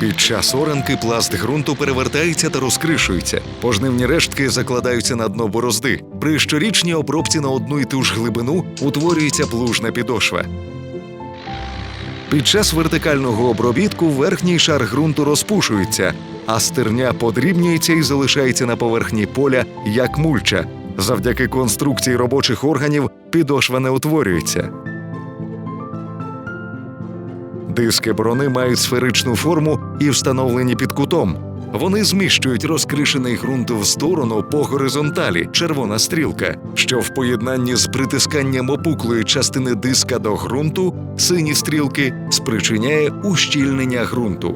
Під час оранки пласт ґрунту перевертається та розкришується. Пожнивні рештки закладаються на дно борозди. При щорічній обробці на одну і ту ж глибину утворюється плужна підошва. Під час вертикального обробітку верхній шар ґрунту розпушується, а стерня подрібнюється і залишається на поверхні поля як мульча. Завдяки конструкції робочих органів підошва не утворюється. Диски брони мають сферичну форму і встановлені під кутом. Вони зміщують розкришений ґрунт в сторону по горизонталі, червона стрілка, що в поєднанні з притисканням опуклої частини диска до ґрунту, сині стрілки, спричиняє ущільнення ґрунту.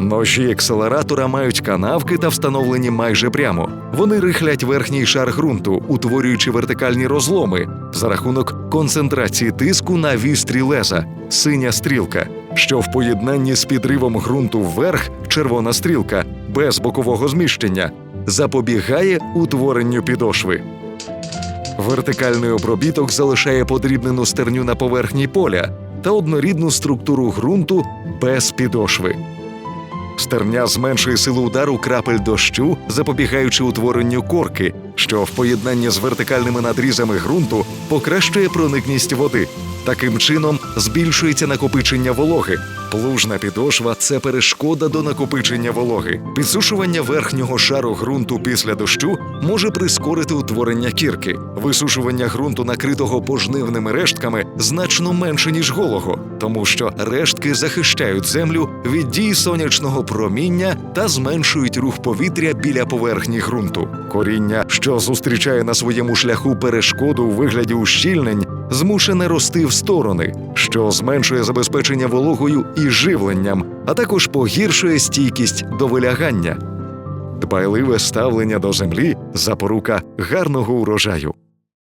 Ножі акселератора мають канавки та встановлені майже прямо. Вони рихлять верхній шар ґрунту, утворюючи вертикальні розломи за рахунок концентрації тиску на вістрі леза, синя стрілка, що в поєднанні з підривом ґрунту вверх, червона стрілка, без бокового зміщення, запобігає утворенню підошви. Вертикальний обробіток залишає подрібнену стерню на поверхні поля та однорідну структуру ґрунту без підошви. Стерня зменшує силу удару крапель дощу, запобігаючи утворенню корки, що в поєднанні з вертикальними надрізами ґрунту покращує проникність води. Таким чином збільшується накопичення вологи. Плужна підошва це перешкода до накопичення вологи. Підсушування верхнього шару ґрунту після дощу може прискорити утворення кірки. Висушування ґрунту, накритого пожнивними рештками, значно менше ніж голого, тому що рештки захищають землю від дії сонячного проміння та зменшують рух повітря біля поверхні ґрунту. Коріння, що зустрічає на своєму шляху перешкоду у вигляді ущільнень, змушене рости в сторони, що зменшує забезпечення вологою і живленням, а також погіршує стійкість до вилягання. Дбайливе ставлення до землі запорука гарного урожаю.